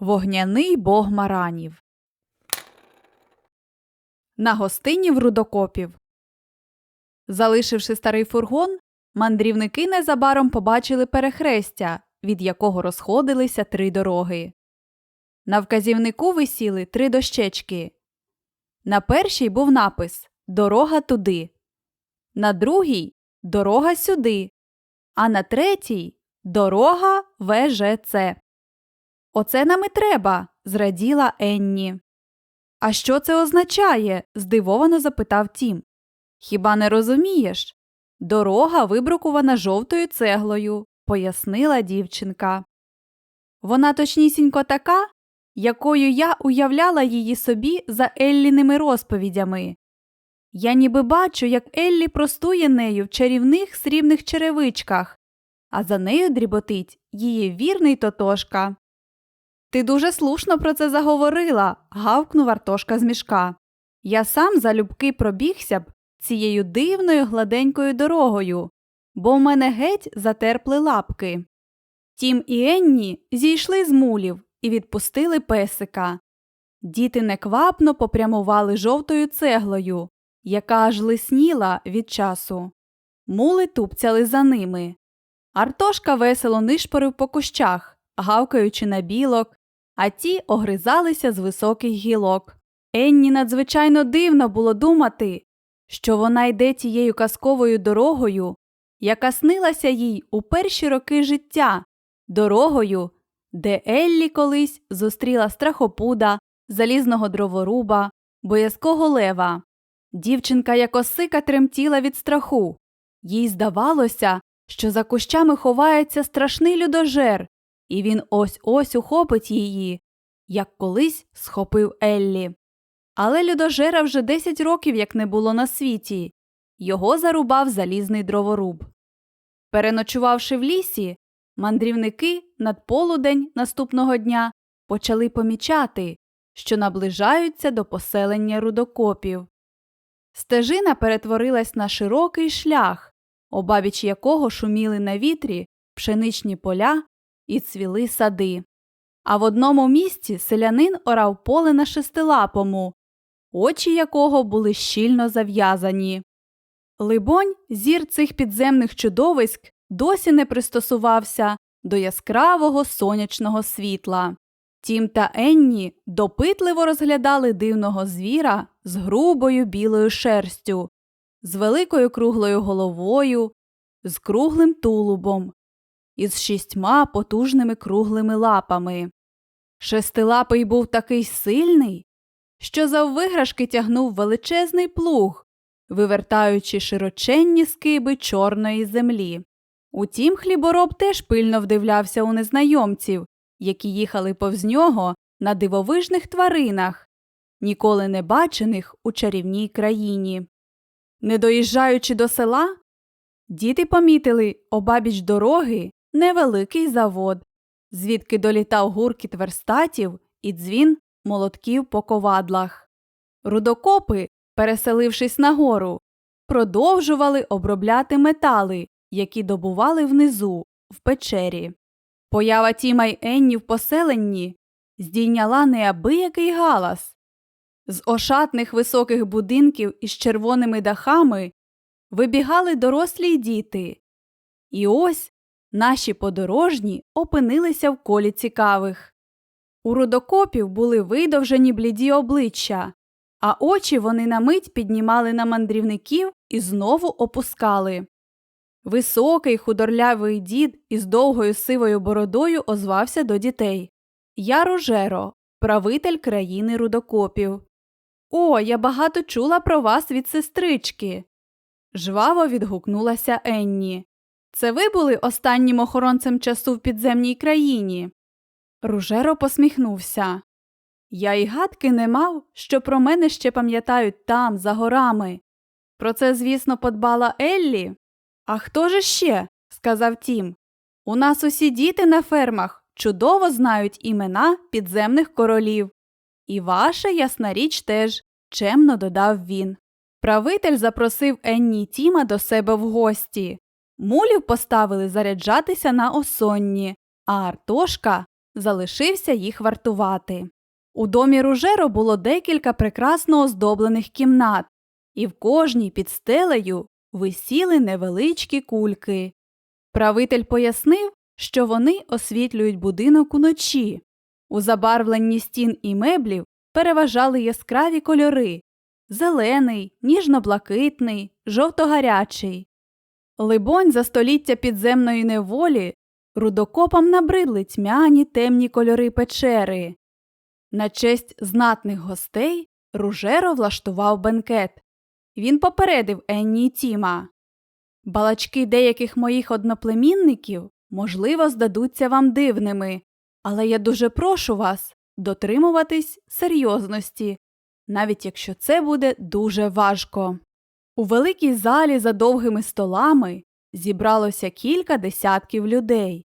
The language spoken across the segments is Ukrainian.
Вогняний бог маранів. На гостині в рудокопів. Залишивши старий фургон, мандрівники незабаром побачили перехрестя, від якого розходилися три дороги. На вказівнику висіли три дощечки. На першій був напис Дорога туди. На другій Дорога сюди. А на третій Дорога ВЖЦ. Оце нам і треба, зраділа Енні. А що це означає? здивовано запитав Тім. Хіба не розумієш? Дорога вибрукувана жовтою цеглою, пояснила дівчинка. Вона точнісінько така, якою я уявляла її собі за Елліними розповідями. Я ніби бачу, як Еллі простує нею в чарівних срібних черевичках, а за нею дріботить її вірний тотошка. Ти дуже слушно про це заговорила, гавкнув Артошка з мішка. Я сам залюбки пробігся б цією дивною гладенькою дорогою, бо в мене геть затерпли лапки. Тім і Енні зійшли з мулів і відпустили песика. Діти неквапно попрямували жовтою цеглою, яка аж лисніла від часу. Мули тупцяли за ними. Артошка весело нишпорив по кущах, гавкаючи на білок, а ті огризалися з високих гілок. Енні надзвичайно дивно було думати, що вона йде тією казковою дорогою, яка снилася їй у перші роки життя, дорогою, де Еллі колись зустріла страхопуда, залізного дроворуба, боязкого лева. Дівчинка як осика тремтіла від страху. Їй здавалося, що за кущами ховається страшний людожер, і він ось ось ухопить її, як колись схопив Еллі. Але людожера вже 10 років як не було на світі. Його зарубав залізний дроворуб. Переночувавши в лісі, мандрівники над полудень наступного дня почали помічати, що наближаються до поселення рудокопів. Стежина перетворилась на широкий шлях, обабіч якого шуміли на вітрі пшеничні поля і цвіли сади. А в одному місці селянин орав поле на шестилапому, очі якого були щільно зав'язані. Либонь, зір цих підземних чудовиськ досі не пристосувався до яскравого сонячного світла. Тім та Енні допитливо розглядали дивного звіра з грубою білою шерстю, з великою круглою головою, з круглим тулубом і з шістьма потужними круглими лапами. Шестилапий був такий сильний, що заввиграшки тягнув величезний плуг, вивертаючи широченні скиби чорної землі. Утім, хлібороб теж пильно вдивлявся у незнайомців, які їхали повз нього на дивовижних тваринах, ніколи не бачених у чарівній країні. Не доїжджаючи до села, діти помітили обабіч дороги невеликий завод, звідки долітав гуркіт верстатів і дзвін молотків по ковадлах. Рудокопи, переселившись нагору, продовжували обробляти метали, які добували внизу, в печері. Поява Тіма й Енні в поселенні здійняла неабиякий галас. З ошатних високих будинків із червоними дахами вибігали дорослі й діти. І ось наші подорожні опинилися в колі цікавих. У рудокопів були видовжені бліді обличчя, а очі вони на мить піднімали на мандрівників і знову опускали. Високий худорлявий дід із довгою сивою бородою озвався до дітей. Я Рожеро, правитель країни рудокопів. О, я багато чула про вас від сестрички. Жваво відгукнулася Енні. Це ви були останнім охоронцем часу в підземній країні? Ружеро посміхнувся. Я й гадки не мав, що про мене ще пам'ятають там, за горами. Про це, звісно, подбала Еллі. А хто же ще? сказав Тім. У нас усі діти на фермах чудово знають імена підземних королів. І ваша ясна річ теж, чемно додав він. Правитель запросив Енні Тіма до себе в гості. Мулів поставили заряджатися на осонні, а Артошка залишився їх вартувати. У домі Ружеро було декілька прекрасно оздоблених кімнат, і в кожній під стелею висіли невеличкі кульки. Правитель пояснив, що вони освітлюють будинок уночі. У забарвленні стін і меблів переважали яскраві кольори зелений, ніжно-блакитний, жовто-гарячий. Либонь, за століття підземної неволі рудокопам набридли тьмяні темні кольори печери. На честь знатних гостей Ружеро влаштував бенкет. Він попередив Енні і Тіма. Балачки деяких моїх одноплемінників, можливо, здадуться вам дивними, але я дуже прошу вас дотримуватись серйозності, навіть якщо це буде дуже важко. У великій залі за довгими столами зібралося кілька десятків людей.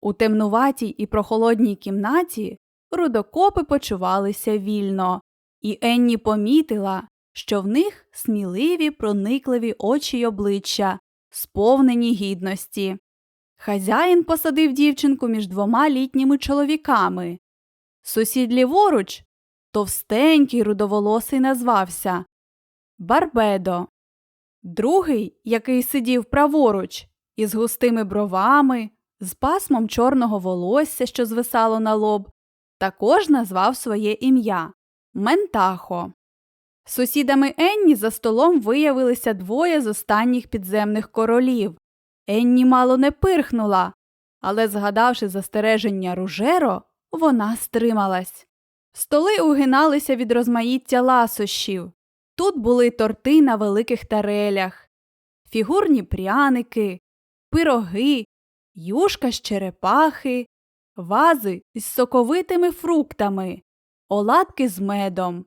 У темнуватій і прохолодній кімнаті рудокопи почувалися вільно, і Енні помітила, що в них сміливі, проникливі очі й обличчя, сповнені гідності. Хазяїн посадив дівчинку між двома літніми чоловіками. Сусід ліворуч, товстенький рудоволосий назвався Барбедо. Другий, який сидів праворуч, із густими бровами, з пасмом чорного волосся, що звисало на лоб, також назвав своє ім'я Ментахо. Сусідами Енні за столом виявилися двоє з останніх підземних королів. Енні мало не пирхнула, але, згадавши застереження Ружеро, вона стрималась. Столи угиналися від розмаїття ласощів. Тут були торти на великих тарелях, фігурні пряники, пироги, юшка з черепахи, вази з соковитими фруктами, оладки з медом.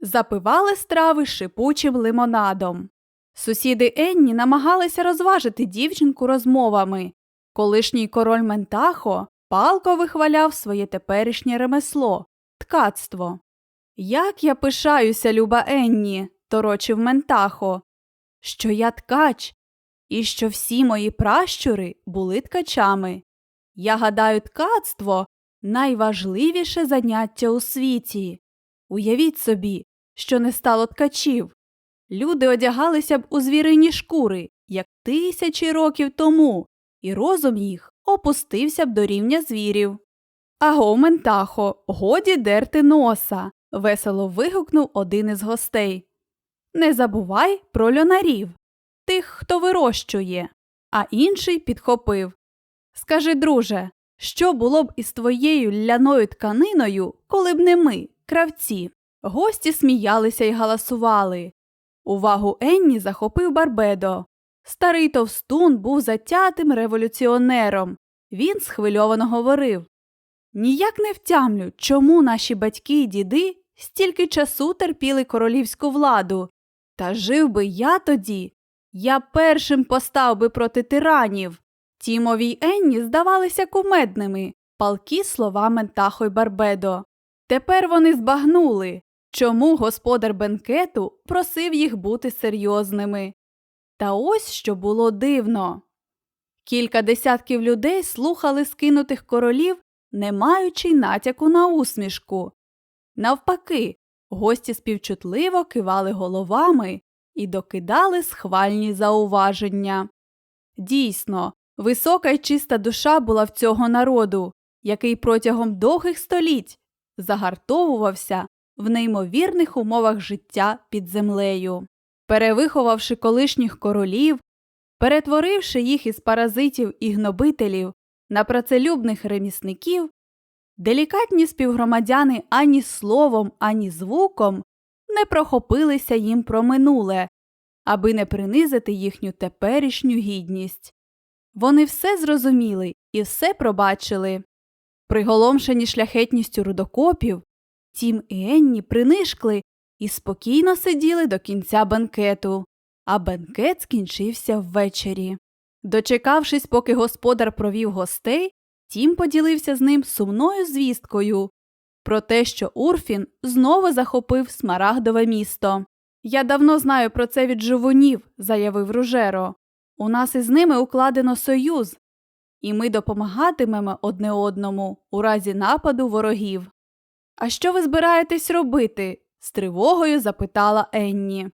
Запивали страви шипучим лимонадом. Сусіди Енні намагалися розважити дівчинку розмовами. Колишній король Ментахо палко вихваляв своє теперішнє ремесло ткацтво. Як я пишаюся, люба Енні, торочив Ментахо, що я ткач, і що всі мої пращури були ткачами. Я гадаю, ткацтво найважливіше заняття у світі. Уявіть собі, що не стало ткачів. Люди одягалися б у звірині шкури, як тисячі років тому, і розум їх опустився б до рівня звірів. Аго, Ментахо, годі дерти носа. Весело вигукнув один із гостей. Не забувай про льонарів, тих, хто вирощує, а інший підхопив. Скажи, друже, що було б із твоєю ляною тканиною, коли б не ми, кравці? Гості сміялися й галасували. Увагу Енні захопив Барбедо. Старий товстун був затятим революціонером. Він схвильовано говорив Ніяк не втямлю, чому наші батьки й діди стільки часу терпіли королівську владу. Та жив би я тоді. Я першим постав би проти тиранів. Тімові й Енні здавалися кумедними, палкі слова Ментахо й Барбедо. Тепер вони збагнули, чому господар бенкету просив їх бути серйозними. Та ось що було дивно. Кілька десятків людей слухали скинутих королів, не маючи натяку на усмішку. Навпаки, гості співчутливо кивали головами і докидали схвальні зауваження. Дійсно, висока й чиста душа була в цього народу, який протягом довгих століть загартовувався в неймовірних умовах життя під землею. Перевиховавши колишніх королів, перетворивши їх із паразитів і гнобителів на працелюбних ремісників, делікатні співгромадяни ані словом, ані звуком не прохопилися їм про минуле, аби не принизити їхню теперішню гідність. Вони все зрозуміли і все пробачили. Приголомшені шляхетністю рудокопів, Тім і Енні принишкли і спокійно сиділи до кінця бенкету, а бенкет скінчився ввечері. Дочекавшись, поки господар провів гостей, Тім поділився з ним сумною звісткою про те, що Урфін знову захопив смарагдове місто. Я давно знаю про це від живунів, заявив Ружеро. У нас із ними укладено союз. і ми допомагатимемо одне одному у разі нападу ворогів. А що ви збираєтесь робити? з тривогою запитала Енні.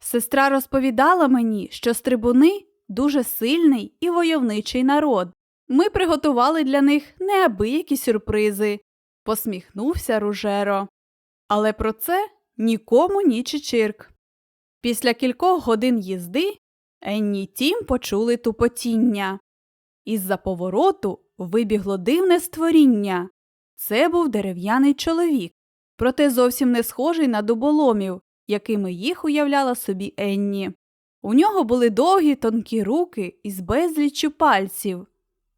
Сестра розповідала мені, що стрибуни дуже сильний і войовничий народ. Ми приготували для них неабиякі сюрпризи, посміхнувся Ружеро. Але про це нікому ні чичирк. Після кількох годин їзди Енні Тім почули тупотіння. Із-за повороту вибігло дивне створіння. Це був дерев'яний чоловік, проте зовсім не схожий на дуболомів, якими їх уявляла собі Енні. У нього були довгі тонкі руки із безліччю пальців,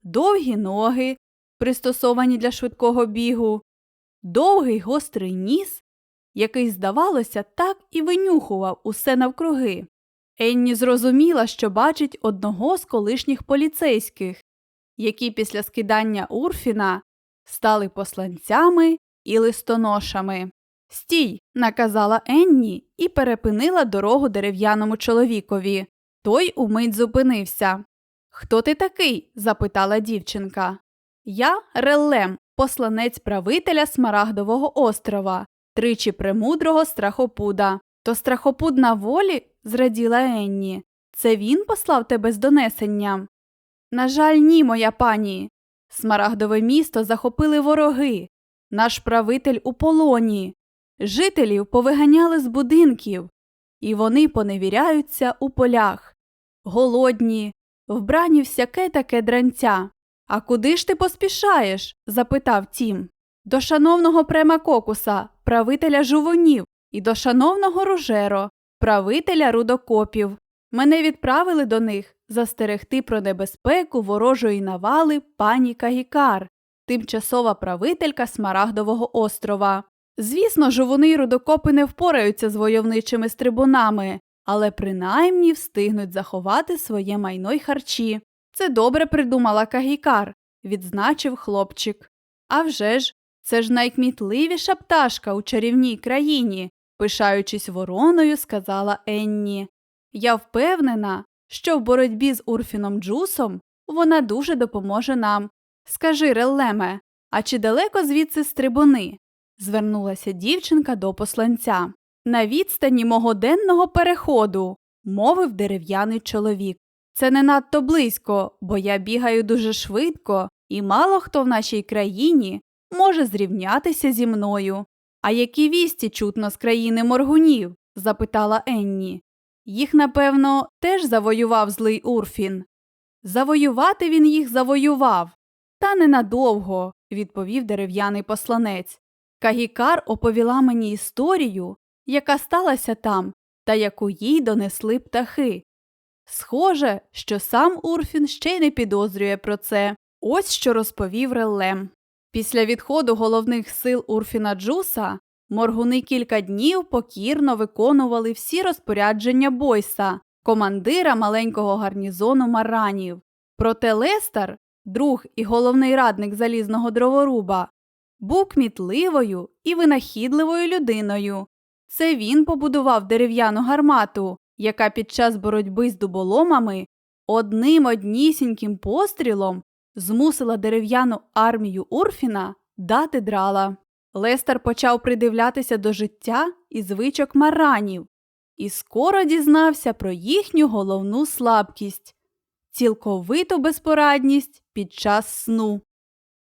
довгі ноги, пристосовані для швидкого бігу, довгий гострий ніс, який, здавалося, так і винюхував усе навкруги. Енні зрозуміла, що бачить одного з колишніх поліцейських, які після скидання Урфіна стали посланцями і листоношами. Стій, наказала Енні і перепинила дорогу дерев'яному чоловікові. Той умить зупинився. Хто ти такий? запитала дівчинка. Я Реллем, посланець правителя Смарагдового острова, тричі премудрого страхопуда. То страхопуд на волі? зраділа Енні. Це він послав тебе з донесенням? На жаль, ні, моя пані. Смарагдове місто захопили вороги. Наш правитель у полоні. Жителів повиганяли з будинків, і вони поневіряються у полях. Голодні, вбрані всяке таке дранця. А куди ж ти поспішаєш? запитав Тім. До шановного према Кокуса, правителя жувонів, і до шановного Ружеро, правителя рудокопів. Мене відправили до них застерегти про небезпеку ворожої навали пані Кагікар, тимчасова правителька Смарагдового острова. Звісно ж, вони й рудокопи не впораються з войовничими стрибунами, але принаймні встигнуть заховати своє майно й харчі. Це добре придумала Кагікар, відзначив хлопчик. А вже ж, це ж найкмітливіша пташка у чарівній країні, пишаючись вороною, сказала Енні. Я впевнена, що в боротьбі з Урфіном Джусом вона дуже допоможе нам. Скажи, Реллеме, а чи далеко звідси стрибуни? звернулася дівчинка до посланця. На відстані мого денного переходу, мовив дерев'яний чоловік. Це не надто близько, бо я бігаю дуже швидко, і мало хто в нашій країні може зрівнятися зі мною. А які вісті чутно з країни моргунів? запитала Енні. Їх, напевно, теж завоював злий Урфін. Завоювати він їх завоював. Та ненадовго, відповів дерев'яний посланець. Кагікар оповіла мені історію, яка сталася там та яку їй донесли птахи. Схоже, що сам Урфін ще й не підозрює про це. Ось що розповів Реллем. Після відходу головних сил Урфіна Джуса моргуни кілька днів покірно виконували всі розпорядження Бойса, командира маленького гарнізону маранів. Проте Лестер, друг і головний радник залізного дроворуба, був кмітливою і винахідливою людиною. Це він побудував дерев'яну гармату, яка під час боротьби з дуболомами одним однісіньким пострілом змусила дерев'яну армію Урфіна дати драла. Лестер почав придивлятися до життя і звичок маранів і скоро дізнався про їхню головну слабкість цілковиту безпорадність під час сну.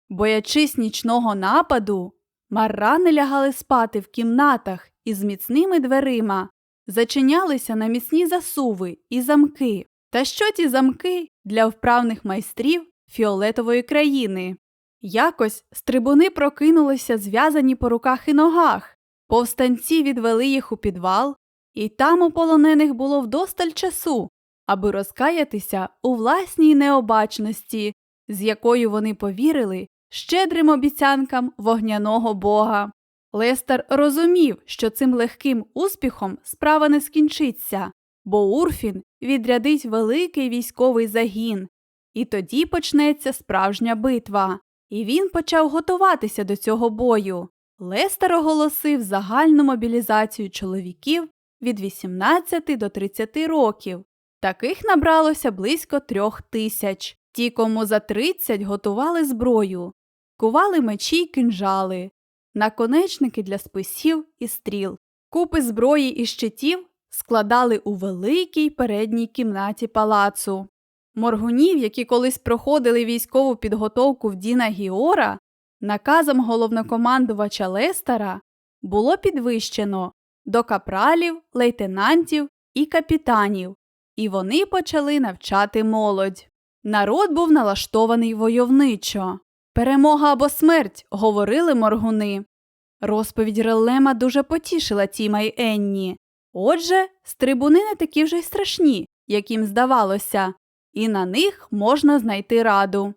Боячись нічного нападу, марани лягали спати в кімнатах із міцними дверима, зачинялися на міцні засуви і замки. Та що ті замки для вправних майстрів фіолетової країни? Якось стрибуни прокинулися зв'язані по руках і ногах. Повстанці відвели їх у підвал, і там у полонених було вдосталь часу, аби розкаятися у власній необачності, з якою вони повірили щедрим обіцянкам вогняного бога. Лестер розумів, що цим легким успіхом справа не скінчиться, бо Урфін відрядить великий військовий загін, і тоді почнеться справжня битва. І він почав готуватися до цього бою. Лестер оголосив загальну мобілізацію чоловіків від 18 до 30 років. Таких набралося близько трьох тисяч. Ті, кому за 30 готували зброю, кували мечі й кинжали, наконечники для списів і стріл. Купи зброї і щитів складали у великій передній кімнаті палацу. Моргунів, які колись проходили військову підготовку в Діна Гіора, наказом головнокомандувача Лестера було підвищено до капралів, лейтенантів і капітанів, і вони почали навчати молодь. Народ був налаштований войовничо. Перемога або смерть, говорили моргуни. Розповідь Реллема дуже потішила Тіма й Енні. Отже, стрибуни не такі вже й страшні, як їм здавалося, і на них можна знайти раду.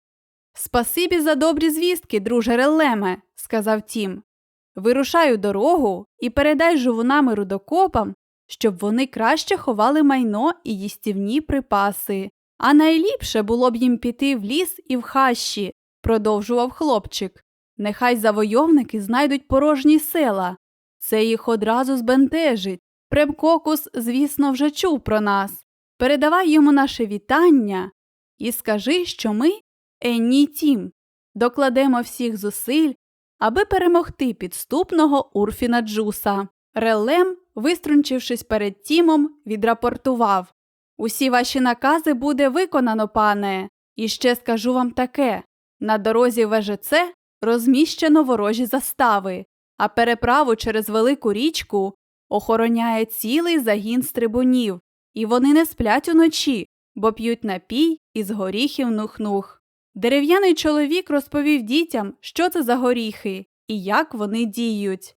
Спасибі за добрі звістки, друже Реллеме, сказав Тім. Вирушаю дорогу і передай жувунам і рудокопам, щоб вони краще ховали майно і їстівні припаси. А найліпше було б їм піти в ліс і в хащі, продовжував хлопчик. Нехай завойовники знайдуть порожні села. Це їх одразу збентежить. Премкокус, звісно, вже чув про нас. Передавай йому наше вітання і скажи, що ми, Енні Тім, докладемо всіх зусиль, аби перемогти підступного Урфіна Джуса. Релем, виструнчившись перед Тімом, відрапортував Усі ваші накази буде виконано, пане. І ще скажу вам таке на дорозі ВЖЦ розміщено ворожі застави, а переправу через велику річку охороняє цілий загін стрибунів, і вони не сплять уночі, бо п'ють напій із горіхів нух-нух. Дерев'яний чоловік розповів дітям, що це за горіхи і як вони діють.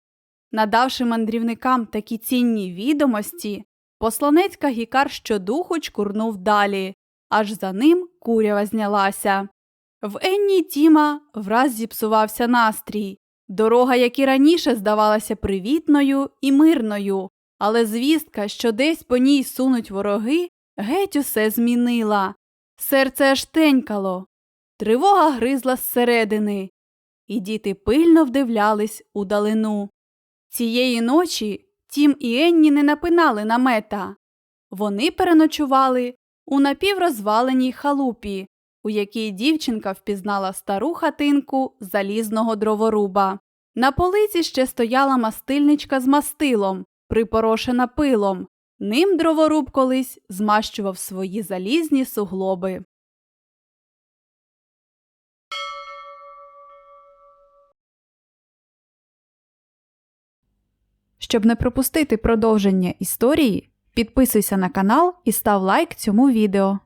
Надавши мандрівникам такі цінні відомості, посланець Кагікар щодуху чкурнув далі, аж за ним курява знялася. В Енні Тіма враз зіпсувався настрій. Дорога, як і раніше, здавалася привітною і мирною, але звістка, що десь по ній сунуть вороги, геть усе змінила. Серце аж тенькало. Тривога гризла зсередини, і діти пильно вдивлялись у далину. Цієї ночі Тім і Енні не напинали намета. Вони переночували у напіврозваленій халупі, у якій дівчинка впізнала стару хатинку залізного дроворуба. На полиці ще стояла мастильничка з мастилом, припорошена пилом. Ним дроворуб колись змащував свої залізні суглоби. Щоб не пропустити продовження історії, підписуйся на канал і став лайк цьому відео.